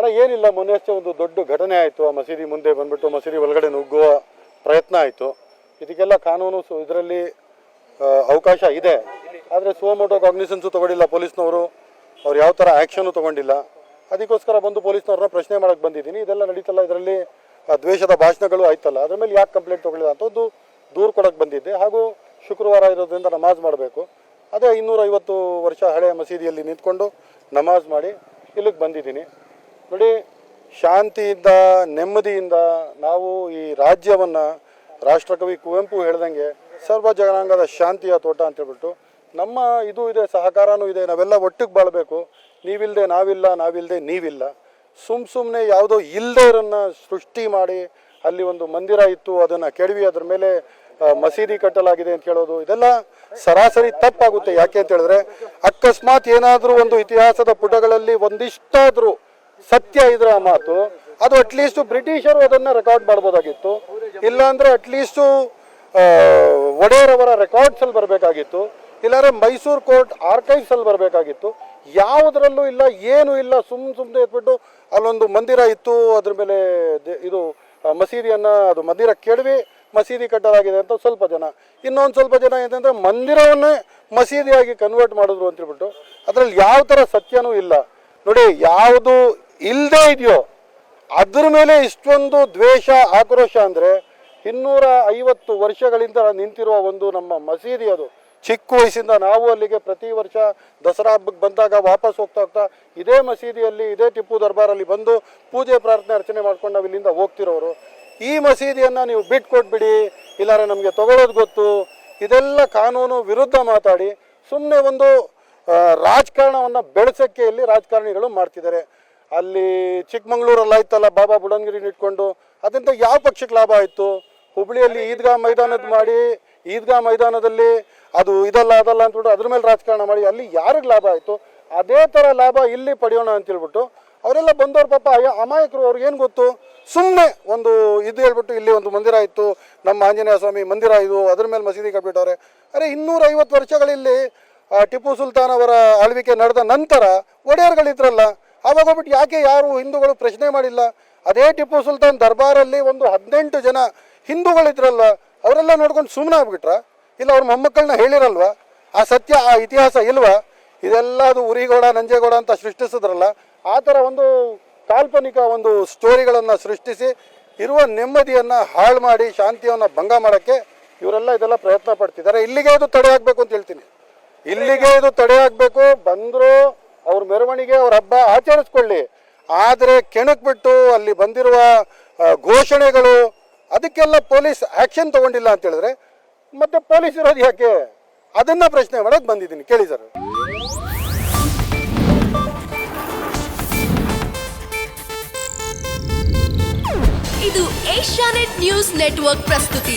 ಅಣ್ಣ, ಏನಿಲ್ಲ, ಮೊನ್ನೆ ಅಷ್ಟೇ ಒಂದು ದೊಡ್ಡ ಘಟನೆ ಆಯಿತು. ಆ ಮಸೀದಿ ಮುಂದೆ ಬಂದ್ಬಿಟ್ಟು ಮಸೀದಿ ಒಳಗಡೆ ನುಗ್ಗುವ ಪ್ರಯತ್ನ ಆಯಿತು. ಇದಕ್ಕೆಲ್ಲ ಕಾನೂನು ಇದರಲ್ಲಿ ಅವಕಾಶ ಇದೆ. ಆದರೆ ಸುವಮೋಟೋ ಕಾಗ್ನಿಸನ್ಸು ತಗೊಂಡಿಲ್ಲ ಪೊಲೀಸ್ನವರು. ಅವ್ರು ಯಾವ ಥರ ಆ್ಯಕ್ಷನು ತಗೊಂಡಿಲ್ಲ. ಅದಕ್ಕೋಸ್ಕರ ಬಂದು ಪೊಲೀಸ್ನವ್ರನ್ನ ಪ್ರಶ್ನೆ ಮಾಡೋಕ್ಕೆ ಬಂದಿದ್ದೀನಿ. ಇದೆಲ್ಲ ನಡೀತಲ್ಲ, ಇದರಲ್ಲಿ ದ್ವೇಷದ ಭಾಷಣಗಳು ಆಯ್ತಲ್ಲ. ಅದ್ರ ಮೇಲೆ ಯಾಕೆ ಕಂಪ್ಲೇಂಟ್ ತೊಗೊಳ್ಳಿಲ್ಲ ಅಂತ ಒಂದು ದೂರು ಕೊಡೋಕ್ಕೆ ಬಂದಿದ್ದೆ. ಹಾಗೂ ಶುಕ್ರವಾರ ಇರೋದ್ರಿಂದ ನಮಾಜ್ ಮಾಡಬೇಕು. ಅದೇ ಇನ್ನೂರೈವತ್ತು ವರ್ಷ ಹಳೆಯ ಮಸೀದಿಯಲ್ಲಿ ನಿಂತ್ಕೊಂಡು ನಮಾಜ್ ಮಾಡಿ ಇಲ್ಲಿಗೆ ಬಂದಿದ್ದೀನಿ. ನೋಡಿ, ಶಾಂತಿಯಿಂದ, ನೆಮ್ಮದಿಯಿಂದ ನಾವು ಈ ರಾಜ್ಯವನ್ನು ರಾಷ್ಟ್ರಕವಿ ಕುವೆಂಪು ಹೇಳ್ದಂಗೆ ಸರ್ವ ಜನಾಂಗದ ಶಾಂತಿಯ ತೋಟ ಅಂತ ಹೇಳ್ಬಿಟ್ಟು ನಮ್ಮ ಇದು ಇದೆ, ಸಹಕಾರನೂ ಇದೆ, ನಾವೆಲ್ಲ ಒಟ್ಟಿಗೆ ಬಾಳಬೇಕು. ನೀವಿಲ್ಲದೆ ನಾವಿಲ್ಲ ನಾವಿಲ್ಲದೆ ನೀವಿಲ್ಲ. ಸುಮ್ ಸುಮ್ಮನೆ ಯಾವುದೋ ಇಲ್ಲದೇರನ್ನು ಸೃಷ್ಟಿ ಮಾಡಿ ಅಲ್ಲಿ ಒಂದು ಮಂದಿರ ಇತ್ತು, ಅದನ್ನು ಕೆಡವಿ, ಅದ್ರ ಮೇಲೆ ಮಸೀದಿ ಕಟ್ಟಲಾಗಿದೆ ಅಂತ ಹೇಳೋದು, ಇದೆಲ್ಲ ಸರಾಸರಿ ತಪ್ಪಾಗುತ್ತೆ. ಯಾಕೆ ಅಂತ ಹೇಳಿದ್ರೆ, ಅಕಸ್ಮಾತ್ ಏನಾದರೂ ಒಂದು ಇತಿಹಾಸದ ಪುಟಗಳಲ್ಲಿ ಒಂದಿಷ್ಟಾದರೂ ಸತ್ಯ ಇದ್ರ ಮಾತು. ಅದು ಅಟ್ಲೀಸ್ಟ್ ಬ್ರಿಟಿಷರು ಅದನ್ನ ರೆಕಾರ್ಡ್ ಮಾಡ್ಬೋದಾಗಿತ್ತು. ಇಲ್ಲಾಂದ್ರೆ ಅಟ್ಲೀಸ್ಟು ಒಡೆಯರವರ ರೆಕಾರ್ಡ್ಸ್ ಅಲ್ಲಿ ಬರಬೇಕಾಗಿತ್ತು. ಇಲ್ಲಾಂದ್ರೆ ಮೈಸೂರು ಕೋರ್ಟ್ ಆರ್ಕೈವ್ಸ್ ಅಲ್ಲಿ ಬರಬೇಕಾಗಿತ್ತು. ಯಾವುದರಲ್ಲೂ ಇಲ್ಲ, ಏನು ಇಲ್ಲ, ಸುಮ್ ಸುಮ್ಮನೆ ಎತ್ಬಿಟ್ಟು ಅಲ್ಲೊಂದು ಮಂದಿರ ಇತ್ತು, ಅದ್ರ ಮೇಲೆ ಇದು ಮಸೀದಿಯನ್ನ, ಅದು ಮಂದಿರ ಕೆಡವಿ ಮಸೀದಿ ಕಟ್ಟಲಾಗಿದೆ ಅಂತ ಸ್ವಲ್ಪ ಜನ. ಇನ್ನೊಂದು ಸ್ವಲ್ಪ ಜನ ಏನಂದ್ರೆ ಮಂದಿರವನ್ನೇ ಮಸೀದಿಯಾಗಿ ಕನ್ವರ್ಟ್ ಮಾಡಿದ್ರು ಅಂತ ಹೇಳ್ಬಿಟ್ಟು ಅದ್ರಲ್ಲಿ ಯಾವ ಥರ ಸತ್ಯನೂ ಇಲ್ಲ. ನೋಡಿ, ಯಾವುದು ಇಲ್ಲದೆ ಇದೆಯೋ? ಅದ್ರ ಮೇಲೆ ಇಷ್ಟೊಂದು ದ್ವೇಷ, ಆಕ್ರೋಶ ಅಂದರೆ ಇನ್ನೂರ ಐವತ್ತು ವರ್ಷಗಳಿಂದ ನಿಂತಿರುವ ಒಂದು ನಮ್ಮ ಮಸೀದಿ ಅದು. ಚಿಕ್ಕ ವಯಸ್ಸಿಂದ ನಾವು ಅಲ್ಲಿಗೆ ಪ್ರತಿ ವರ್ಷ ದಸರಾ ಹಬ್ಬಕ್ಕೆ ಬಂದಾಗ ವಾಪಸ್ ಹೋಗ್ತಾ ಹೋಗ್ತಾ ಇದೇ ಮಸೀದಿಯಲ್ಲಿ, ಇದೇ ಟಿಪ್ಪು ದರ್ಬಾರಲ್ಲಿ ಬಂದು ಪೂಜೆ, ಪ್ರಾರ್ಥನೆ, ಅರ್ಚನೆ ಮಾಡ್ಕೊಂಡು ನಾವು ಇಲ್ಲಿಂದ ಹೋಗ್ತಿರೋರು. ಈ ಮಸೀದಿಯನ್ನು ನೀವು ಬಿಟ್ಕೊಟ್ಬಿಡಿ ಇಲ್ಲಾರೆ ನಮಗೆ ತಗೊಳ್ಳೋದು ಗೊತ್ತು. ಇದೆಲ್ಲ ಕಾನೂನು ವಿರುದ್ಧ ಮಾತಾಡಿ ಸುಮ್ಮನೆ ಒಂದು ರಾಜಕಾರಣವನ್ನು ಬೆಳೆಸೋಕ್ಕೆ ಇಲ್ಲಿ ರಾಜಕಾರಣಿಗಳು ಮಾಡ್ತಿದ್ದಾರೆ. ಅಲ್ಲಿ ಚಿಕ್ಕಮಂಗ್ಳೂರಲ್ಲಿ ಆಯ್ತಲ್ಲ, ಬಾಬಾ ಬುಡನ್ಗಿರಿನ ಇಟ್ಕೊಂಡು ಅದರಿಂದ ಯಾವ ಪಕ್ಷಕ್ಕೆ ಲಾಭ ಆಯಿತು? ಹುಬ್ಳಿಯಲ್ಲಿ ಈದ್ಗಾ ಮೈದಾನದ ಮಾಡಿ, ಈದ್ಗಾ ಮೈದಾನದಲ್ಲಿ ಅದು ಇದಲ್ಲ, ಅದಲ್ಲ ಅಂತಬಿಟ್ಟು ಅದ್ರ ಮೇಲೆ ರಾಜಕಾರಣ ಮಾಡಿ, ಅಲ್ಲಿ ಯಾರಿಗೆ ಲಾಭ ಆಯಿತು? ಅದೇ ಥರ ಲಾಭ ಇಲ್ಲಿ ಪಡೆಯೋಣ ಅಂತ ಹೇಳ್ಬಿಟ್ಟು, ಅವರೆಲ್ಲ ಬಂದವ್ರು ಪಾಪ ಅಮಾಯಕರು ಅವ್ರಿಗೆ ಏನು ಗೊತ್ತು? ಸುಮ್ಮನೆ ಒಂದು ಇದು ಹೇಳ್ಬಿಟ್ಟು ಇಲ್ಲಿ ಒಂದು ಮಂದಿರ ಇತ್ತು, ನಮ್ಮ ಆಂಜನೇಯ ಸ್ವಾಮಿ ಮಂದಿರ ಇದು, ಅದ್ರ ಮೇಲೆ ಮಸೀದಿ ಕಟ್ಬಿಟ್ಟವ್ರೆ ಅರೆ ಇನ್ನೂರೈವತ್ತು ವರ್ಷಗಳಲ್ಲಿ ಟಿಪ್ಪು ಸುಲ್ತಾನ್ ಅವರ ಆಳ್ವಿಕೆ ನಡೆದ ನಂತರ, ಒಡೆಯರ್ಗಳಿದ್ರಲ್ಲ ಆವಾಗ ಹೋಗ್ಬಿಟ್ಟು ಯಾಕೆ ಯಾರು ಹಿಂದೂಗಳು ಪ್ರಶ್ನೆ ಮಾಡಿಲ್ಲ? ಅದೇ ಟಿಪ್ಪು ಸುಲ್ತಾನ್ ದರ್ಬಾರಲ್ಲಿ ಒಂದು ಹದಿನೆಂಟು ಜನ ಹಿಂದೂಗಳಿದ್ರಲ್ಲ ಅವರೆಲ್ಲ ನೋಡ್ಕೊಂಡು ಸುಮ್ಮನೆ ಆಗ್ಬಿಟ್ರ? ಇಲ್ಲ, ಅವ್ರ ಮೊಮ್ಮಕ್ಕಳನ್ನ ಹೇಳಿರಲ್ವ? ಆ ಸತ್ಯ, ಆ ಇತಿಹಾಸ ಇಲ್ವಾ? ಇದೆಲ್ಲ ಅದು ಉರಿಗೌಡ, ನಂಜೇಗೌಡ ಅಂತ ಸೃಷ್ಟಿಸಿದ್ರಲ್ಲ, ಆ ಥರ ಒಂದು ಕಾಲ್ಪನಿಕ ಒಂದು ಸ್ಟೋರಿಗಳನ್ನು ಸೃಷ್ಟಿಸಿ, ಇರುವ ನೆಮ್ಮದಿಯನ್ನು ಹಾಳು ಮಾಡಿ, ಶಾಂತಿಯನ್ನು ಭಂಗ ಮಾಡೋಕ್ಕೆ ಇವರೆಲ್ಲ ಇದೆಲ್ಲ ಪ್ರಯತ್ನ ಪಡ್ತಿದ್ದಾರೆ. ಇಲ್ಲಿಗೆ ಇದು ತಡೆ ಆಗಬೇಕು ಅಂತ ಹೇಳ್ತೀನಿ. ಇಲ್ಲಿಗೆ ಇದು ತಡೆ ಆಗಬೇಕು. ಬಂದರು ಅವ್ರ ಮೆರವಣಿಗೆ, ಅವ್ರ ಹಬ್ಬ ಆಚರಿಸ್ಕೊಳ್ಳಿ. ಆದರೆ ಕೆಣಕ್ಬಿಟ್ಟು ಅಲ್ಲಿ ಬಂದಿರುವ ಘೋಷಣೆಗಳು, ಅದಕ್ಕೆಲ್ಲ ಪೊಲೀಸ್ ಆ್ಯಕ್ಷನ್ ತಗೊಂಡಿಲ್ಲ ಅಂತ ಹೇಳಿದ್ರೆ, ಮತ್ತೆ ಪೊಲೀಸ್ ಇರೋದು ಯಾಕೆ? ಅದನ್ನ ಪ್ರಶ್ನೆ ಮಾಡೋದು ಬಂದಿದ್ದೀನಿ, ಕೇಳಿ ಸರ್. ಇದು ಏಷ್ಯಾನೆಟ್ ನ್ಯೂಸ್ ನೆಟ್ವರ್ಕ್ ಪ್ರಸ್ತುತಿ.